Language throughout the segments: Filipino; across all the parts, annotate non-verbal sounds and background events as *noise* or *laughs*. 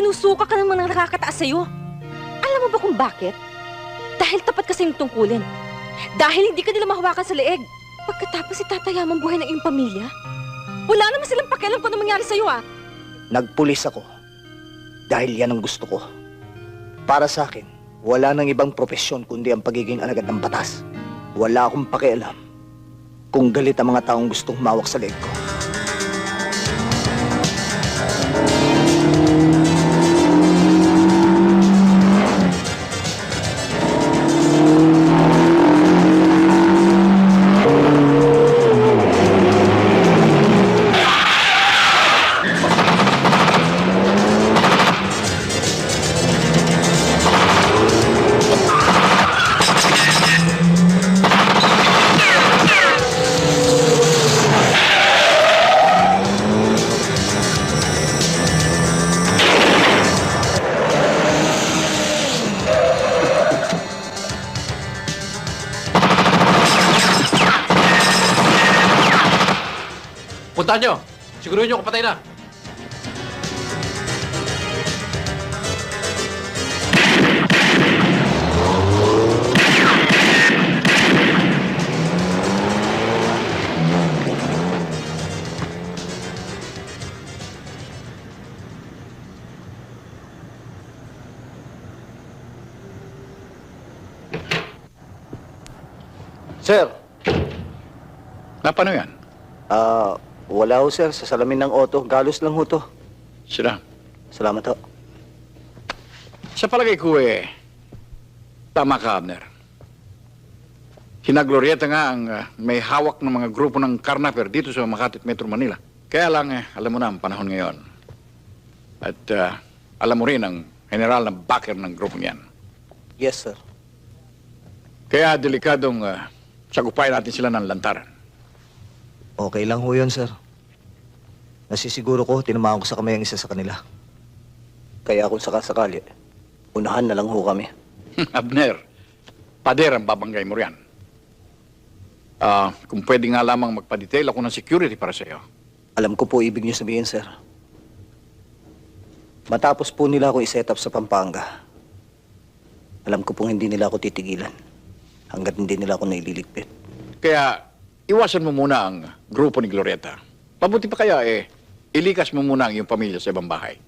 Isinusuka ka ng mga nakakataas sa'yo. Alam mo ba kung bakit? Dahil tapat kasi yung tungkulin. Dahil hindi ka nila mahawakan sa leeg. Pagkatapos itatayamang buhay ng iyong pamilya, wala naman silang pakialam kung ano mangyari sa'yo ah. Nagpulis ako. Dahil yan ang gusto ko. Para sa akin, wala nang ibang propesyon kundi ang pagiging alagad ng batas. Wala akong pakialam kung galit ang mga taong gustong mawak sa leeg ko. Puntahan nyo! Siguruhin nyo kung patay na. Sir! Na paano yan? Ah, wala ho sir. Sa salamin ng auto. Galos lang ho to. Sila. Salamat ho. Sa palagay ko eh, tama ka, Abner. Hinaglorieta nga ang ah, may hawak ng mga grupo ng karnaper dito sa Makati at Metro Manila. Kaya lang, eh, alam mo na ang panahon ngayon. At ah, alam mo rin ang general na backer ng grupo niyan. Yes, sir. Kaya delikadong uh, sagupain natin sila ng lantaran. Okay lang ho yun, sir. Nasisiguro ko, tinamaan ko sa kamay ang isa sa kanila. Kaya kung sakasakali, unahan na lang ho kami. *laughs* Abner, pader ang babanggay mo riyan. Ah, kung pwede nga lamang magpa-detail ako ng security para sa iyo. Alam ko po ibig niyo sabihin, sir. Matapos po nila ako iset up sa Pampanga, alam ko pong hindi nila ako titigilan hanggat hindi nila ako naililigpit. Kaya iwasan mo muna ang grupo ni Glorieta. Mabuti pa kaya eh, ilikas mo muna ang iyong pamilya sa ibang bahay.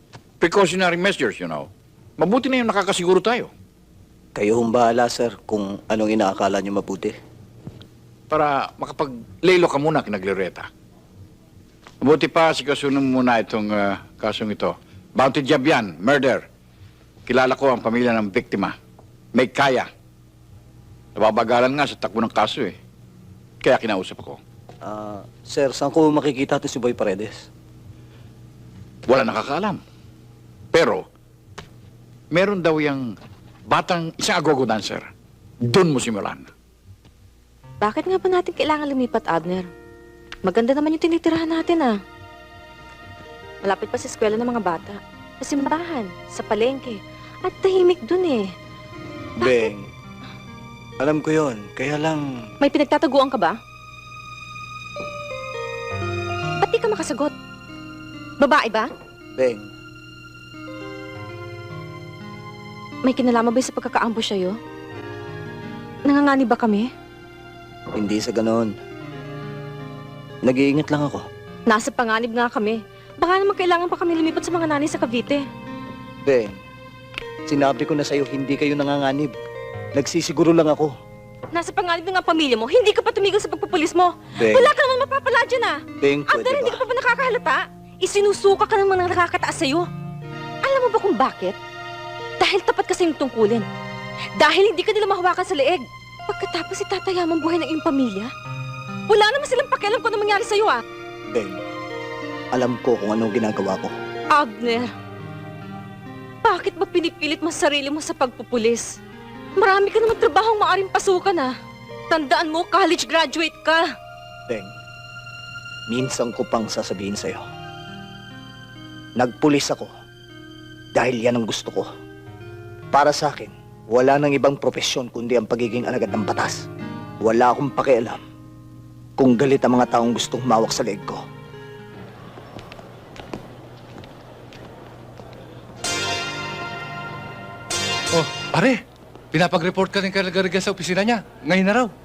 Precautionary measures, you know. Mabuti na yung nakakasiguro tayo. Kayo hong bahala, sir, kung anong inaakala niyo mabuti. Para makapag-laylo ka muna kina Glorieta. Mabuti pa, sikasunan mo muna itong ah, kasong ito. Bounty job yan, murder. Kilala ko ang pamilya ng biktima. May kaya. Nababagalan nga sa takbo ng kaso eh. Kaya kinausap ako. Ah, sir, saan ko makikita ito si Boy Paredes? Wala nakakaalam. Pero, meron daw yung batang isang agogo dancer. Doon mo simulan. Bakit nga ba natin kailangan lumipat, Abner? Maganda naman yung tinitirahan natin ah. Malapit pa sa eskwela ng mga bata. Sa simbahan, sa palengke. At tahimik dun eh. Beng, alam ko yon. Kaya lang, May pinagtataguan ka ba? Ba't di ka makasagot? Babae ba? Beng, May kinalaman ba sa pagkakaambush sa'yo? Nangangani ba kami? hindi sa ganon. Nag-iingat lang ako. Nasa panganib nga kami. Baka naman kailangan pa kami lumipat sa mga nanay sa Cavite. Beng, sinabi ko na sa'yo, hindi kayo nanganganib. Nagsisiguro lang ako. Nasa panganib na nga pamilya mo, hindi ka pa tumigil sa pagpupulis mo. Beng, Wala ka naman mapapala dyan ah. Beng, pwede Abner, hindi ba? ka pa ba nakakahalata? Isinusuka ka ng mga nakakataas sa'yo. Alam mo ba kung bakit? Dahil tapat kasi yung tungkulin. Dahil hindi ka nila mahawakan sa leeg. Pagkatapos itatayamang buhay ng iyong pamilya, wala naman silang pakialam kung ano mangyari sa'yo ah. Beng, alam ko kung anong ginagawa ko. Abner, bakit ba pinipilit mo sa sarili mo sa pagpupulis? Marami ka naman trabahong maaring pasukan ah. Tandaan mo, college graduate ka. Beng, minsan ko pang sasabihin sa'yo. Nagpulis ako dahil yan ang gusto ko. Para sa akin, wala nang ibang propesyon kundi ang pagiging alagad ng batas. Wala akong pakialam kung galit ang mga taong gustong mawak sa leeg ko. Oh, pare, pinapag-report ka rin kay Garga sa opisina niya. Ngayon na raw.